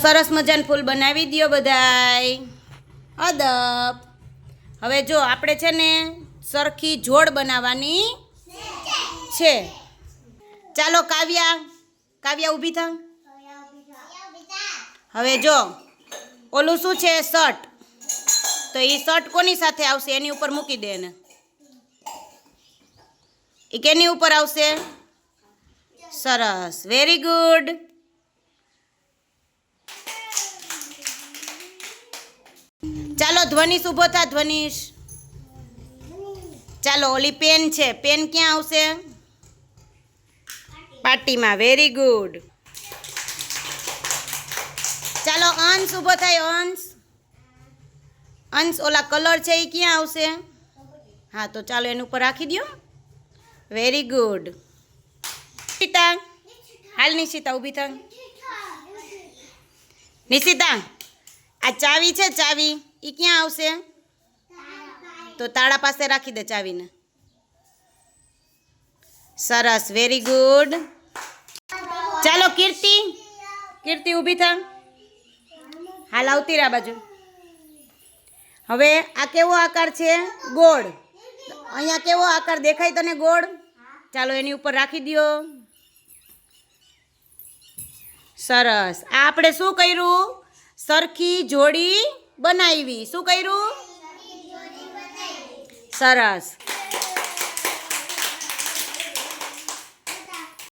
સરસ મજાનું ફૂલ બનાવી દ્યો બધાય. અદબ. હવે જો આપણે છે ને સરખી જોડ બનાવવાની છે. ચાલો કાવ્યા કાવ્યા ઊભી થા. હવે જો, ઓલું શું છે? શર્ટ. તો એ શર્ટ કોની સાથે આવશે? એની ઉપર મૂકી દે એને. એ કેની ઉપર આવશે? સરસ. Very good. ચાલો ધ્વનિશ ઊભો થા ધ્વનિશ. ચાલો ઓલી પેન છે. પેન ક્યાં આવશે? પાર્ટીમાં. વેરી ગુડ ચાલો અંશ ઊભો થાય અંશ. અંશ ઓલા કલર છે એ ક્યાં આવશે? હા તો ચાલો એની ઉપર રાખી દો વેરી ગુડ નિશિતા. હાલ નિશિતા ઊભી થા. નિશિતા. આ ચાવી છે, ચાવી. એ ક્યાં આવશે? તો તાળા પાસે રાખી દે ચાવીને. સરસ વેરી ગુડ ચાલો, કીર્તિ. કીર્તિ, ઊભી થા. હાલ આવતી રા બાજુ. હવે આ કેવો આકાર છે? ગોળ. અહીંયા કેવો આકાર દેખાય તને ગોળ? ચાલો, એની ઉપર રાખી દ્યો. સરસ. આ આપણે શું કર્યું? સરખી જોડી બનાવી. શું કર્યું? સરસ.